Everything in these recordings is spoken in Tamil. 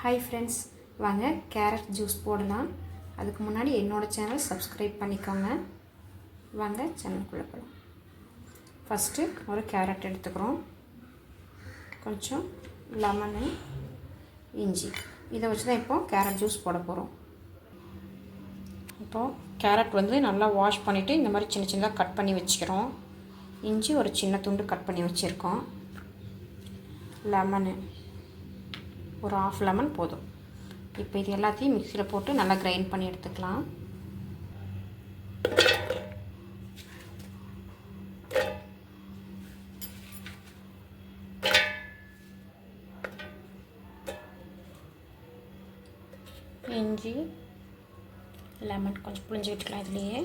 ஹாய் ஃப்ரெண்ட்ஸ் வாங்க கேரட் ஜூஸ் போடலாம். அதுக்கு முன்னாடி என்னோடய சேனல் சப்ஸ்கிரைப் பண்ணிக்கோங்க. வாங்க சேனலுக்குள்ளே போகலாம் ஃபஸ்ட்டு ஒரு கேரட் எடுத்துக்கிறோம். கொஞ்சம் லெமனு இஞ்சி. இதை வச்சு தான் இப்போ கேரட் ஜூஸ் போட போகிறோம் இப்போது கேரட் வந்து நல்லா வாஷ் பண்ணிவிட்டு இந்த மாதிரி சின்ன சின்னதாக கட் பண்ணி வச்சுக்கிறோம். இஞ்சி ஒரு சின்ன துண்டு கட் பண்ணி வச்சுருக்கோம். லெமனு ஒரு ஆஃப் லெமன் போதும். இப்போ இது எல்லாத்தையும் மிக்சியில் போட்டு நல்லா கிரைண்ட் பண்ணி எடுத்துக்கலாம். இஞ்சி லெமன் கொஞ்சம் புளிஞ்சு விட்டுக்கலாம் இதுலேயே.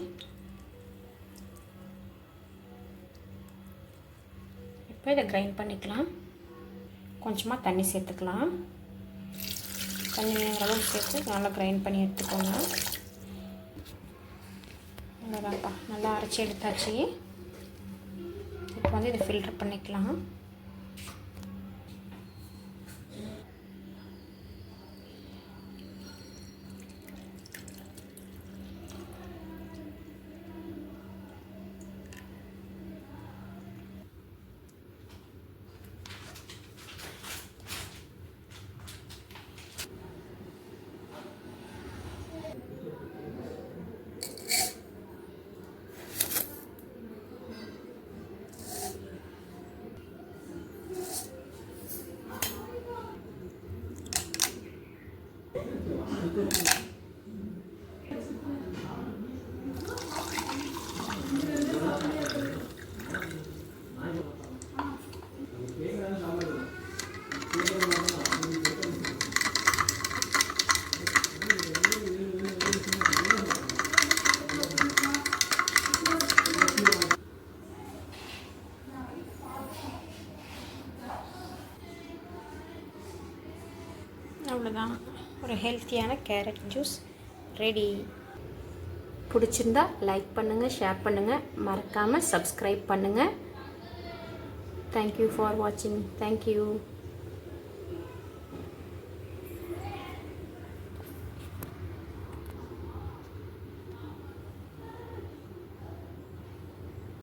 இப்போ இதை கிரைண்ட் பண்ணிக்கலாம். கொஞ்சமாக தண்ணி சேர்த்துக்கலாம். தண்ணி அளவுக்கு சேர்த்து நல்லா கிரைண்ட் பண்ணி எடுத்துக்கோங்க. அவ்வளோதான்ப்பா நல்லா அரைச்சி எடுத்தாச்சு. இப்போ வந்து இதை ஃபில்டர் பண்ணிக்கலாம். அவ்வளோதான் ஒரு ஹெல்த்தியான கேரட் ஜூஸ் ரெடி பிடிச்சிருந்தா லைக் பண்ணுங்கள் ஷேர் பண்ணுங்கள் மறக்காமல் சப்ஸ்கிரைப் பண்ணுங்கள் தேங்க்யூ ஃபார் வாட்சிங் தேங்க்யூ